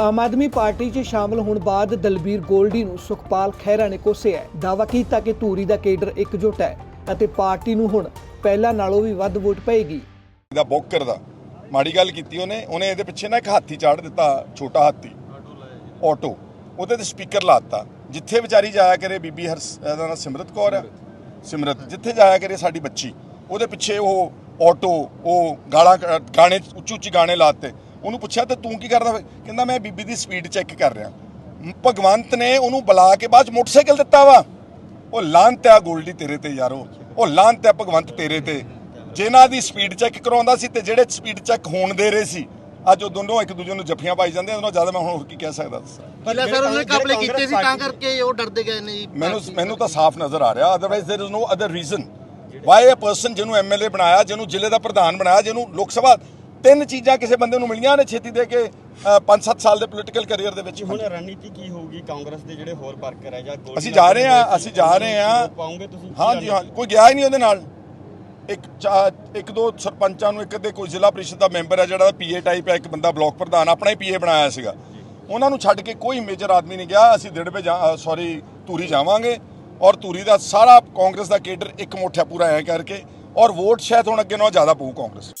Aam Aadmi party 'ਚ ਸ਼ਾਮਲ ਹੋਣ ਬਾਅਦ ਦਲਬੀਰ ਗੋਲਡੀ ਨੂੰ ਸੁਖਪਾਲ ਖਹਿਰਾ ਨੇ ਕੋਸਿਆ ਹੈ। ਕੀਤਾ ਕਿ ਧੂਰੀ ਦਾ ਕੇਡਰ ਇਕਜੁੱਟ ਹੈ ਅਤੇ ਪਾਰਟੀ ਨੂੰ ਹੁਣ ਪਹਿਲਾਂ ਨਾਲੋਂ ਵੀ ਵੱਧ ਵੋਟ ਪਏਗੀ। ਦਾ ਬੋਕਰ ਦਾ। ਮਾੜੀ ਗੱਲ ਕੀਤੀ ਉਹਨੇ ਉਹਨੇ ਇਹਦੇ ਪਿੱਛੇ ਨਾ ਇੱਕ ਹਾਥੀ ਚਾੜ ਦਿੱਤਾ, ਛੋਟਾ ਹਾਥੀ। ਆਟੋ। ਉਹਦੇ ਤੇ ਸਪੀਕਰ ਲਾਤਾ ਜਿੱਥੇ ਵਿਚਾਰੀ ਜਾਇਆ ਕਰੇ ਬੀਬੀ ਹਰ ਇਹਦਾ ਨਾਂ ਸਿਮਰਤ ਕੌਰ ਆ ਸਿਮਰਤ, ਜਿੱਥੇ ਜਾਇਆ ਕਰੇ ਸਾਡੀ ਬੱਚੀ। ਉਹਦੇ ਪਿੱਛੇ ਉਹ ਆਟੋ, ਉਹ ਗਾਲਾਂ, ਗਾਣੇ ਉੱਚੀ ਉੱਚੀ ਗਾਣੇ ਲਾਤੇ ਉਹਨੂੰ ਪੁੱਛਿਆ ਤੇ ਤੂੰ ਕੀ ਕਰਦਾ ਫਿਰ? ਕਹਿੰਦਾ ਮੈਂ ਬੀਬੀ ਦੀ ਸਪੀਡ ਚੈੱਕ ਕਰ ਰਿਹਾ ਭਗਵੰਤ ਨੇ ਉਹਨੂੰ ਬੁਲਾ ਕੇ ਬਾਅਦ 'ਚ ਮੋਟਰਸਾਈਕਲ ਦਿੱਤਾ ਵਾ ਉਹ ਲਾਂਤ ਆ ਗੋਲਡੀ ਤੇਰੇ ਤੇ ਯਾਰੋ ਉਹ ਲਾਂਤ ਆ ਭਗਵੰਤ ਤੇਰੇ ਤੇ ਜਿਨ੍ਹਾਂ ਦੀ ਸਪੀਡ ਚੈੱਕ ਕਰਾਉਂਦਾ ਸੀ ਤੇ ਜਿਹੜੇ ਸਪੀਡ ਚੈੱਕ ਹੋਣ ਦੇ ਰਹੇ ਸੀ ਅੱਜ ਉਹ ਦੋਨੋਂ ਇੱਕ ਦੂਜੇ ਨੂੰ ਜੱਫੀਆਂ ਪਾਈ ਜਾਂਦੇ ਉਹਨਾਂ ਜ਼ਿਆਦਾ ਮੈਂ ਹੁਣ ਹੋਰ ਕੀ ਕਹਿ ਸਕਦਾ ਪਹਿਲਾਂ ਸਰ ਉਹਨੇ ਕਾਬਲੇ ਕੀਤੇ ਸੀ ਤਾਂ ਕਰਕੇ ਉਹ ਡਰਦੇ ਗਏ ਨੇ ਜੀ ਮੈਨੂੰ ਮੈਨੂੰ ਤਾਂ ਸਾਫ਼ ਨਜ਼ਰ ਆ ਰਿਹਾ otherwise there is no other reason why a person ਜਿਹਨੂੰ ਐਮਐਲਏ ਬਣਾਇਆ ਜਿਹਨੂੰ ਜ਼ਿਲ੍ਹੇ ਦਾ ਪ੍ਰਧਾਨ ਬਣਾਇਆ ਜਿਹਨੂੰ ਲੋਕ ਸਭਾ ਤਿੰਨ ਚੀਜ਼ਾਂ ਕਿਸੇ ਬੰਦੇ ਨੂੰ ਮਿਲੀਆਂ ਨੇ ਛੇਤੀ ਦੇ ਕੇ 5-7 ਸਾਲ ਦੇ ਪੋਲੀਟੀਕਲ ਕੈਰੀਅਰ ਦੇ ਵਿੱਚ ਹੁਣ ਰਣਨੀਤੀ ਕੀ ਹੋਊਗੀ ਕਾਂਗਰਸ ਦੇ ਜਿਹੜੇ ਹੋਰ ਵਰਕਰ ਹੈ ਜਾਂ ਅਸੀਂ ਜਾ ਰਹੇ ਹਾਂ ਅਸੀਂ ਜਾ ਰਹੇ ਹਾਂ। ਪਾਉਂਗੇ ਤੁਸੀਂ? ਹਾਂ ਜੀ ਹਾਂ ਕੋਈ ਗਿਆ ਹੀ ਨਹੀਂ ਉਹਦੇ ਨਾਲ। ਇੱਕ ਇੱਕ ਦੋ ਸਰਪੰਚਾਂ ਨੂੰ ਇੱਕ ਦੇ ਕੋਈ ਜ਼ਿਲ੍ਹਾ ਪ੍ਰੀਸ਼ਦ ਦਾ ਮੈਂਬਰ ਹੈ ਜਿਹੜਾ ਪੀਏ ਟਾਈਪ ਹੈ ਇੱਕ ਬੰਦਾ ਬਲਾਕ ਪ੍ਰਧਾਨ ਆਪਣਾ ਹੀ ਪੀਏ ਬਣਾਇਆ ਸੀਗਾ। ਉਹਨਾਂ ਨੂੰ ਛੱਡ ਕੇ ਕੋਈ ਮੇਜਰ ਆਦਮੀ ਨਹੀਂ ਗਿਆ। ਅਸੀਂ ਦਿੜਵੇ ਸੌਰੀ ਧੂਰੀ ਜਾਵਾਂਗੇ। ਔਰ ਧੂਰੀ ਦਾ ਸਾਰਾ ਕਾਂਗਰਸ ਦਾ ਕੇਡਰ ਇੱਕ ਮੋਠਾ ਪੂਰਾ ਐ ਕਰਕੇ ਔਰ ਵੋਟ ਸ਼ਾਇਦ ਹੁਣ ਅੱਗੇ ਨਾਲੋਂ ਜ਼ਿਆਦਾ ਪਊ ਕਾਂਗਰਸ।